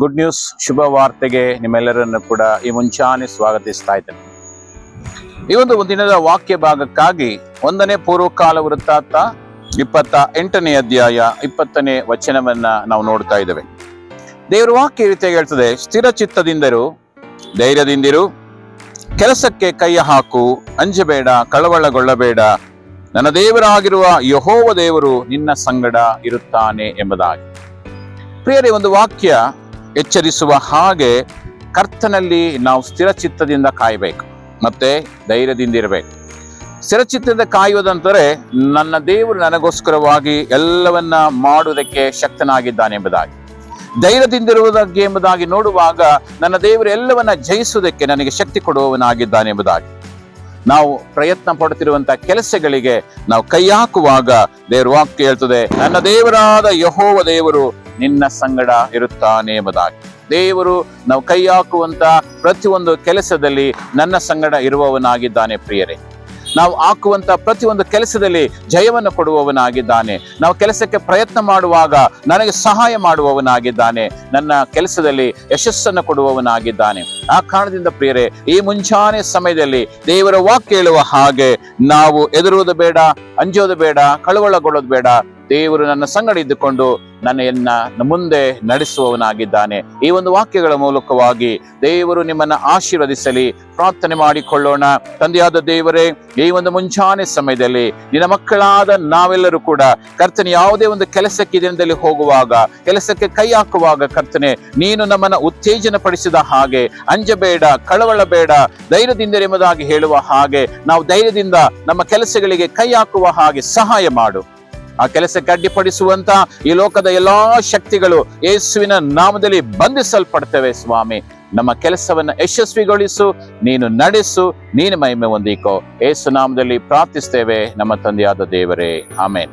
Good news ಶುಭ ವಾರ್ತೆಗೆ ನಿಮ್ಮೆಲ್ಲರನ್ನು ಕೂಡ ಈ ಮುಂಚಾನೆ ಸ್ವಾಗತಿಸ್ತಾ ಇದ್ದೇನೆ. ಈ ಒಂದು ದಿನದ ವಾಕ್ಯ ಭಾಗಕ್ಕಾಗಿ ಒಂದನೇ ಪೂರ್ವಕಾಲ ವೃತ್ತಾಂತ ಇಪ್ಪತ್ತ ಎಂಟನೇ ಅಧ್ಯಾಯ ಇಪ್ಪತ್ತನೇ ವಚನವನ್ನ ನಾವು ನೋಡ್ತಾ ಇದ್ದೇವೆ. ದೇವರ ವಾಕ್ಯ ರೀತಿಯಾಗಿ ಹೇಳ್ತದೆ, ಸ್ಥಿರ ಚಿತ್ತದಿಂದರು, ಧೈರ್ಯದಿಂದಿರು, ಕೆಲಸಕ್ಕೆ ಕೈಯ ಹಾಕು, ಅಂಜಬೇಡ, ಕಳವಳಗೊಳ್ಳಬೇಡ. ನನ್ನ ದೇವರಾಗಿರುವ ಯಹೋವ ದೇವರು ನಿನ್ನ ಸಂಗಡ ಇರುತ್ತಾನೆ ಎಂಬುದಾಗಿ. ಪ್ರಿಯರೇ ಒಂದು ವಾಕ್ಯ ಎಚ್ಚರಿಸುವ ಹಾಗೆ ಕರ್ತನಲ್ಲಿ ನಾವು ಸ್ಥಿರಚಿತ್ತದಿಂದ ಕಾಯಬೇಕು, ಮತ್ತೆ ಧೈರ್ಯದಿಂದ ಇರಬೇಕು. ಸ್ಥಿರಚಿತ್ತದಿಂದ ಕಾಯುವುದಂದರೆ ನನ್ನ ದೇವರು ನನಗೋಸ್ಕರವಾಗಿ ಎಲ್ಲವನ್ನ ಮಾಡುವುದಕ್ಕೆ ಶಕ್ತನಾಗಿದ್ದಾನೆ ಎಂಬುದಾಗಿ. ಧೈರ್ಯದಿಂದಿರುವುದಕ್ಕೆ ಎಂಬುದಾಗಿ ನೋಡುವಾಗ ನನ್ನ ದೇವರು ಎಲ್ಲವನ್ನ ಜಯಿಸುವುದಕ್ಕೆ ನನಗೆ ಶಕ್ತಿ ಕೊಡುವವನಾಗಿದ್ದಾನೆ ಎಂಬುದಾಗಿ. ನಾವು ಪ್ರಯತ್ನ ಪಡುತ್ತಿರುವಂತಹ ಕೆಲಸಗಳಿಗೆ ನಾವು ಕೈ ಹಾಕುವಾಗ ದೇವರ ವಾಕ್ಯ ಹೇಳ್ತದೆ, ನನ್ನ ದೇವರಾದ ಯಹೋವ ದೇವರು ನಿನ್ನ ಸಂಗಡ ಇರುತ್ತಾನೆ ಎಂಬುದಾಗಿ. ದೇವರು ನಾವು ಕೈ ಹಾಕುವಂತ ಪ್ರತಿಯೊಂದು ಕೆಲಸದಲ್ಲಿ ನನ್ನ ಸಂಗಡ ಇರುವವನಾಗಿದ್ದಾನೆ ಪ್ರಿಯರೇ. ನಾವು ಹಾಕುವಂತ ಪ್ರತಿಯೊಂದು ಕೆಲಸದಲ್ಲಿ ಜಯವನ್ನು ಕೊಡುವವನಾಗಿದ್ದಾನೆ. ನಾವು ಕೆಲಸಕ್ಕೆ ಪ್ರಯತ್ನ ಮಾಡುವಾಗ ನನಗೆ ಸಹಾಯ ಮಾಡುವವನಾಗಿದ್ದಾನೆ. ನನ್ನ ಕೆಲಸದಲ್ಲಿ ಯಶಸ್ಸನ್ನು ಕೊಡುವವನಾಗಿದ್ದಾನೆ. ಆ ಕಾರಣದಿಂದ ಪ್ರಿಯರೇ, ಈ ಮುಂಚಾನೆ ಸಮಯದಲ್ಲಿ ದೇವರ ವಾಕ್ ಕೇಳುವ ಹಾಗೆ ನಾವು ಎದುರುವುದು ಬೇಡ, ಅಂಜೋದು ಬೇಡ, ಕಳವಳಗೊಳ್ಳೋದು ಬೇಡ. ದೇವರು ನನ್ನ ಸಂಗಡ ಇದ್ದುಕೊಂಡು ನನ್ನನ್ನ ಮುಂದೆ ನಡೆಸುವವನಾಗಿದ್ದಾನೆ. ಈ ಒಂದು ವಾಕ್ಯಗಳ ಮೂಲಕವಾಗಿ ದೇವರು ನಿಮ್ಮನ್ನ ಆಶೀರ್ವದಿಸಲಿ, ಪ್ರಾರ್ಥನೆ ಮಾಡಿಕೊಳ್ಳೋಣ. ತಂದೆಯಾದ ದೇವರೇ, ಈ ಒಂದು ಮುಂಚಾನೆ ಸಮಯದಲ್ಲಿ ನಿನ್ನ ಮಕ್ಕಳಾದ ನಾವೆಲ್ಲರೂ ಕೂಡ ಕರ್ತನೆ ಯಾವುದೇ ಒಂದು ಕೆಲಸಕ್ಕೆ ದಿನದಲ್ಲಿ ಹೋಗುವಾಗ, ಕೆಲಸಕ್ಕೆ ಕೈ ಹಾಕುವಾಗ ಕರ್ತನೆ, ನೀನು ನಮ್ಮನ್ನ ಉತ್ತೇಜನ ಪಡಿಸಿದ ಹಾಗೆ ಅಂಜಬೇಡ ಕಳವಳಬೇಡ ಧೈರ್ಯದಿಂದ ಎಂಬುದಾಗಿ ಹೇಳುವ ಹಾಗೆ, ನಾವು ಧೈರ್ಯದಿಂದ ನಮ್ಮ ಕೆಲಸಗಳಿಗೆ ಕೈ ಹಾಕುವ ಹಾಗೆ ಸಹಾಯ ಮಾಡು. ಆ ಕೆಲಸಕ್ಕೆ ಅಡ್ಡಿಪಡಿಸುವಂತ ಈ ಲೋಕದ ಎಲ್ಲಾ ಶಕ್ತಿಗಳು ಯೇಸುವಿನ ನಾಮದಲ್ಲಿ ಬಂಧಿಸಲ್ಪಡ್ತೇವೆ ಸ್ವಾಮಿ. ನಮ್ಮ ಕೆಲಸವನ್ನ ಯಶಸ್ವಿಗೊಳಿಸು, ನೀನು ನಡೆಸು, ನೀನು ಮಹಿಮೆ ಹೊಂದಿಕೋ. ಯೇಸು ನಾಮದಲ್ಲಿ ಪ್ರಾರ್ಥಿಸ್ತೇವೆ ನಮ್ಮ ತಂದೆಯಾದ ದೇವರೇ. ಆಮೇನ್.